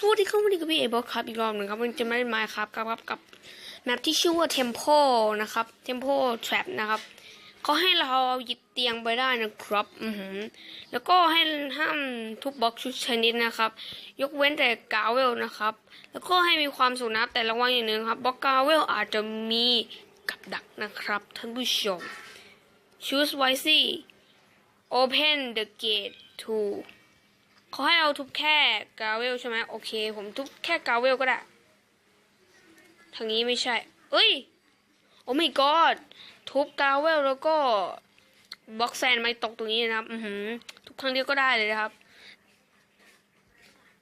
สวัสดีครับวันนี้กับพี่เอบอกครับอีกรอบหนึ่งครับวันจะไมาเล่นมค์ครับกับกับกับแมปที่ชื่อว่า Temple นะครับ Temple Trap นะครับเขาให้เราหยิบเตียงไปได้นะครับอือหือแล้วก็ให้ห้ามทุบบล็อกชุดชนิดนะครับ ยกเว้นแต่กาเวลนะครับ แล้วก็ให้มีความสุขนะครับแต่ระวังอย่างหนึ่งครับบล็อกกาเวลอาจจะมีกับดักนะครับท่านผู้ชม choose wisely open the gate to เขาให้เราทุบแค่กาเวลใช่ไหมโอเค ผมทุบแค่กาเวลก็ได้ ทางนี้ไม่ใช่ เอ้ย โอ้ my god ทุบกาเวลแล้วก็บล็อกแซนไม่ตกตรงนี้นะครับ อือหือ ทุกครั้งเดียวก็ได้เลยนะครับ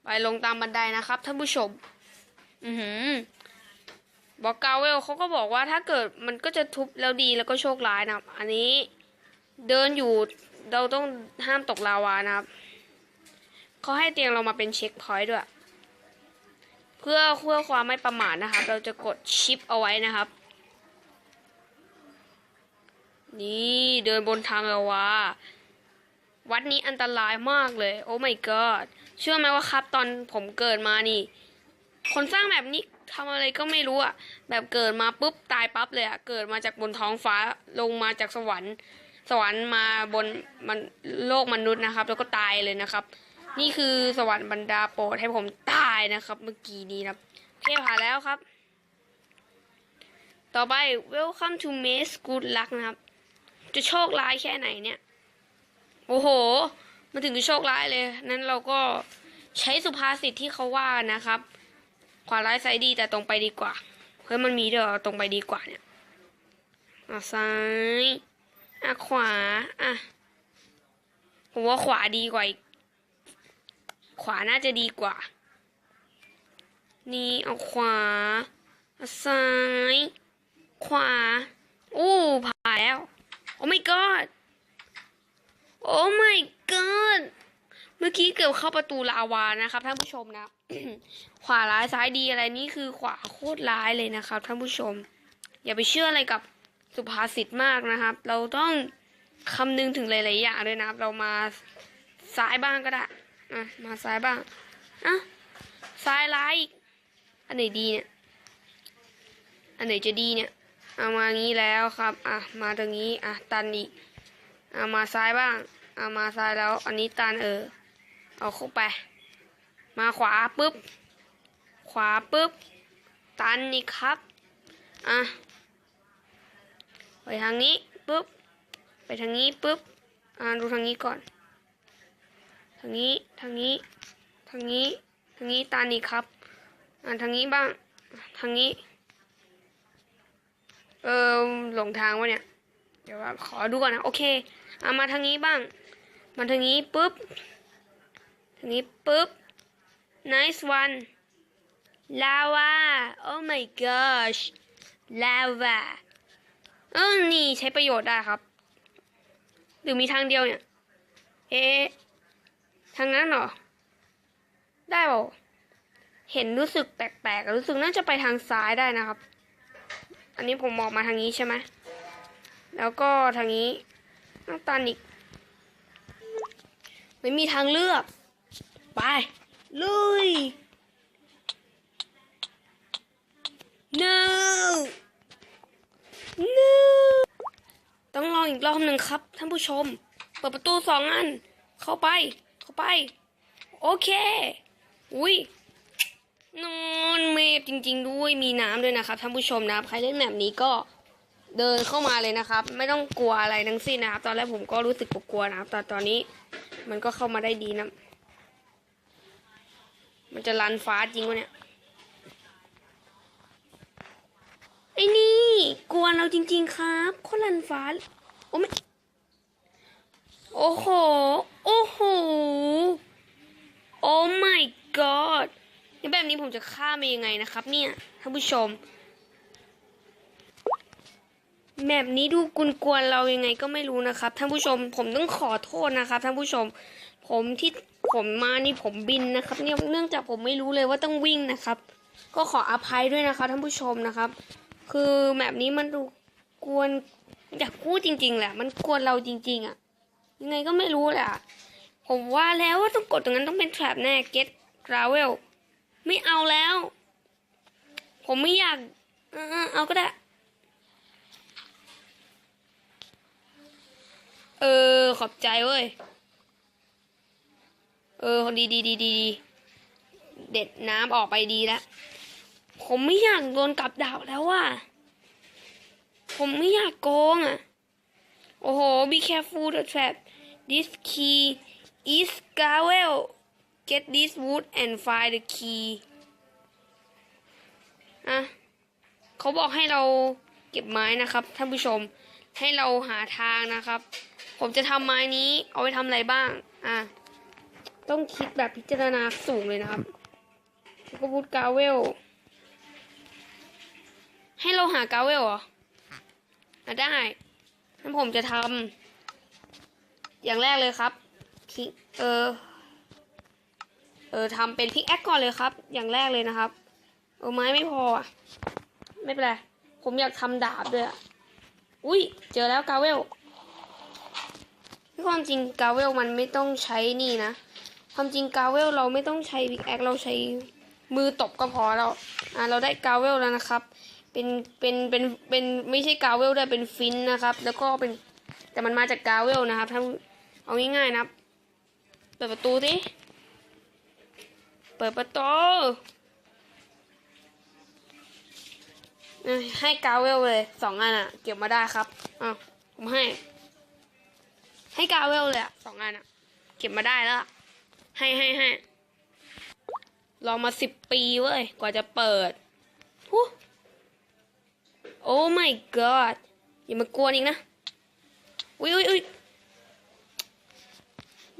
ไปลงตามบันไดนะครับท่านผู้ชม อือหือบล็อกกาเวลเขาก็บอกว่าถ้าเกิดมันก็จะทุบแล้วดีแล้วก็โชคร้ายนะครับ อันนี้เดินอยู่เราต้องห้ามตกลาวานะครับ เขาให้เตียงเรามาเป็นเช็คพอยต์ด้วย เพื่อเพื่อความไม่ประมาทนะครับ เราจะกดชิปเอาไว้นะครับ นี่เดินบนทางเราวาวัดนี้อันตรายมากเลย โอ้ my god เชื่อไหมว่าครับ ตอนผมเกิดมานี่ คนสร้างแบบนี้ทำอะไรก็ไม่รู้อะแบบเกิดมาปุ๊บตายปั๊บเลยอะเกิดมาจากบนท้องฟ้าลงมาจากสวรรค์ สวรรค์มาบนมันโลกมนุษย์นะครับ แล้วก็ตายเลยนะครับ นี่คือสวรรค์บรรดาโปรดให้ผมตายนะครับ เมื่อกี้นี้นะครับโอเคผ่านแล้วครับ ต่อไป welcome to Maze Good Luck นะครับ จะโชคร้ายแค่ไหนเนี่ย โอ้โหมาถึงโชคร้ายเลย นั้นเราก็ใช้สุภาษิตที่เขาว่านะครับ ขวาร้ายซ้ายดีแต่ตรงไปดีกว่าเฮ้ยมันมีเด้วยเหรอตรงไปดีกว่าเนี่ยอะซ้ายอะขวาอะผมว่าขวาดีกว่าอีก ขวาน่าจะดีกว่า นี่เอาขวาเอาซ้าย ขวาอู้ผ่านแล้ว โอ้ my god โอ้ my god เมื่อกี้เกือบเข้าประตูลาวานะครับท่านผู้ชมนะ ขวาร้ายซ้ายดีอะไรนี่คือขวาโคตรร้ายเลยนะครับท่านผู้ชม อย่าไปเชื่ออะไรกับสุภาษิตมากนะครับ เราต้องคำนึงถึงหลาย ๆ อย่างด้วยนะครับ เรามาซ้ายบ้างก็ได้ อะ มาซ้ายบ้างอะซ้ายร้ายอีก อันไหนดีเนี่ย อันไหนจะดีเนี่ย เอามางี้แล้วครับ อะ มาตรงนี้ อะ ตันอีกเอะมาซ้ายบ้าง เอะมาซ้ายแล้ว อันนี้ตันเออ เอาเข้าไป มาขวาปุ๊บ ขวาปุ๊บ ตันอีกครับ อะ ไปทางนี้ปุ๊บ ไปทางนี้ปุ๊บ อ่าดูทางนี้ก่อน ทางนี้ ทางนี้ ทางนี้ ทางนี้ตันอีกครับ อ่าทางนี้บ้าง ทางนี้ เออหลงทางวะเนี่ย เดี๋ยวว่าขอดูก่อนนะ โอเคเอามาทางนี้บ้าง มาทางนี้ปุ๊บ ทางนี้ปุ๊บ nice one lava oh my gosh lava เออ นี่ใช้ประโยชน์ได้ครับ หรือมีทางเดียวเนี่ย เอ๊ะ ทางนั้นเหรอ ได้เปล่าเห็นรู้สึกแปลกๆ รู้สึกน่าจะไปทางซ้ายได้นะครับ อันนี้ผมมองมาทางนี้ใช่ไหม แล้วก็ทางนี้น้ำตาลอีก ไม่มีทางเลือก ไป ลุย no no ต้องลองอีกรอบหนึ่งครับ ท่านผู้ชม เปิดประตูสองอัน เข้าไป เข้าไป โอเค อุ้ยนอนเมฟจริง ๆ ด้วยมีน้ำด้วยนะครับท่านผู้ชมนะครับใครเล่นแบบนี้ก็เดินเข้ามาเลยนะครับ ไม่ต้องกลัวอะไรทั้งสิ้นนะครับ ตอนแรกผมก็รู้สึกกลัวนะครับแต่ตอนนี้มันก็เข้ามาได้ดีนะ มันจะลันฟ้าจริงวะเนี่ยไอ้นี่ กวนเราจริง ๆ ครับคนลันฟ้า โอ้ไม่โอ้โห โอ้โห โอ้ my god นี่แบบนี้ผมจะฆ่ามันยังไงนะครับ เนี่ยท่านผู้ชมแบบนี้ดูกุนกวนเรายังไงก็ไม่รู้นะครับท่านผู้ชม ผมต้องขอโทษนะครับท่านผู้ชม ผมที่ผมมานี่ผมบินนะครับ เนี่ยเนื่องจากผมไม่รู้เลยว่าต้องวิ่งนะครับ ก็ขออภัยด้วยนะครับท่านผู้ชมนะครับ คือแบบนี้มันดูกวนอยากพูดจริง ๆ แหละ มันกวนเราจริง ๆอะ ยังไงก็ไม่รู้แหละผมว่าแล้วว่าต้องกดตรงนั้นต้องเป็น trap แน่ get gravel ไม่เอาแล้ว ผมไม่อยาก เออเอาก็ได้ เออ ขอบใจเว้ย เออ ดีดีดีดีดีเด็ดน้ำออกไปดีแล้ว ผมไม่อยากโดนกับดักแล้วว่ะ ผมไม่อยากโกงอะ โอ้โห be careful the trap this key is gravel get this wood and find the key อะเขาบอกให้เราเก็บไม้นะครับท่านผู้ชมให้เราหาทางนะครับ ผมจะทำไม้นี้เอาไปทำอะไรบ้าง อะ ต้องคิดแบบพิจารณาสูงเลยนะครับก็พูดกาเวล ให้เราหากาเวลเหรออะได้งั้นผมจะทำ อย่างแรกเลยครับคิเออเออทำเป็นพิกแอคก่อนเลยครับ อย่างแรกเลยนะครับเออไม้ไม่พออะไม่เป็นไรผมอยากทำดาบด้วยอุ้ยเจอแล้วกาเวลที่ความจริงกาเวลมันไม่ต้องใช้นี่นะความจริงกาเวลเราไม่ต้องใช้พิกแอคเราใช้มือตบก็พอแล้วอะเราได้กาเวลแล้วนะครับ เป็นเป็นเป็นเป็นไม่ใช่กาเวลด้เป็นฟินนะครับ แล้วก็เป็น แต่มันมาจากกาเวลนะครับถ้าเอาง่ายๆนะครับ เปิดประตูสิเปิดประตูให้กาเวลเลยสองอันอะเก็บมาได้ครับอ้าวผมให้ ให้กาเวลเลยอะสองอันอะเก็บมาได้แล้วให้ให้ให้รอมาสิบปีเว้ย กว่าจะเปิดหูโอ้ my god อย่ามากวนอีกนะ อุ้ยอุ้ยอุ้ย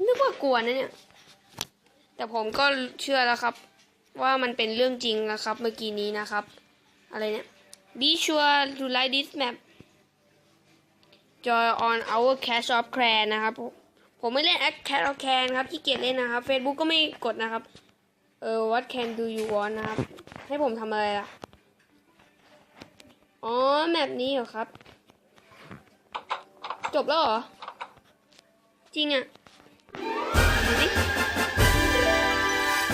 นึกว่ากลัวนะเนี่ย แต่ผมก็เชื่อแล้วครับ ว่ามันเป็นเรื่องจริงนะครับ เมื่อกี้นี้นะครับ อะไรเนี่ย Be sure to like this map join on our Cash of Clan นะครับ ผมผมไม่เล่น Act Cash of Clan ครับขี้เกียจเล่นนะครับ Facebook ก็ไม่กดนะครับ เออ What can do you want นะครับ ให้ผมทำอะไรล่ะ อ๋อ แมปนี้เหรอครับ จบแล้วเหรอ จริงอะดูดิ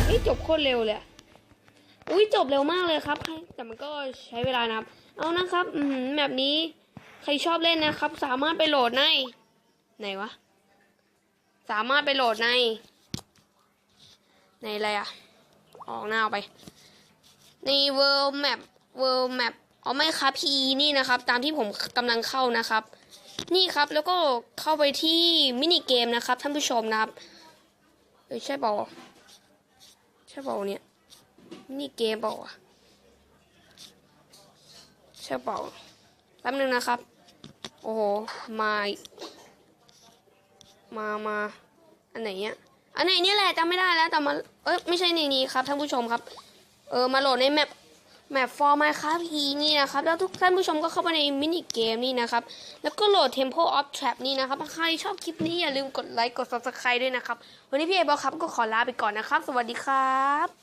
เฮ้ยจบโคตรเร็วเลยอุ้ยจบเร็วมากเลยครับ แต่มันก็ใช้เวลานะครับ เอานะครับอแบบนี้ใครชอบเล่นนะครับ สามารถไปโหลดใน ไหนวะ สามารถไปโหลดใน ในอะไรอะออกหน้าออกไป ใน World Map World Map อ๋อไม่ครับพีนี่นะครับ ตามที่ผมกำลังเข้านะครับ นี่ครับแล้วก็เข้าไปที่มินิเกมนะครับท่านผู้ชมนะครับเอ้ยใช่เปล่าใช่เปล่าเนี่ยมินิเกมเปล่าวะใช่เปล่าแป๊บนึงนะครับ โอ้โหมามามาอันไหนเนี่ยอันไหนเนี่ยแหละจำไม่ได้แล้วแต่มาเอ้ยไม่ใช่ในนี้ครับท่านผู้ชมครับ เออมาโหลดในแมป แมปฟอร์มาครับพีนี่นะครับ แล้วทุกท่านผู้ชมก็เข้าไปในมินิเกมนี่นะครับ แล้วก็โหลด Temple of Trap นี่นะครับ ใครชอบคลิปนี้อย่าลืมกดไลค์ กด subscribe ด้วยนะครับ วันนี้พี่เอบอกครับก็ขอลาไปก่อนนะครับ สวัสดีครับ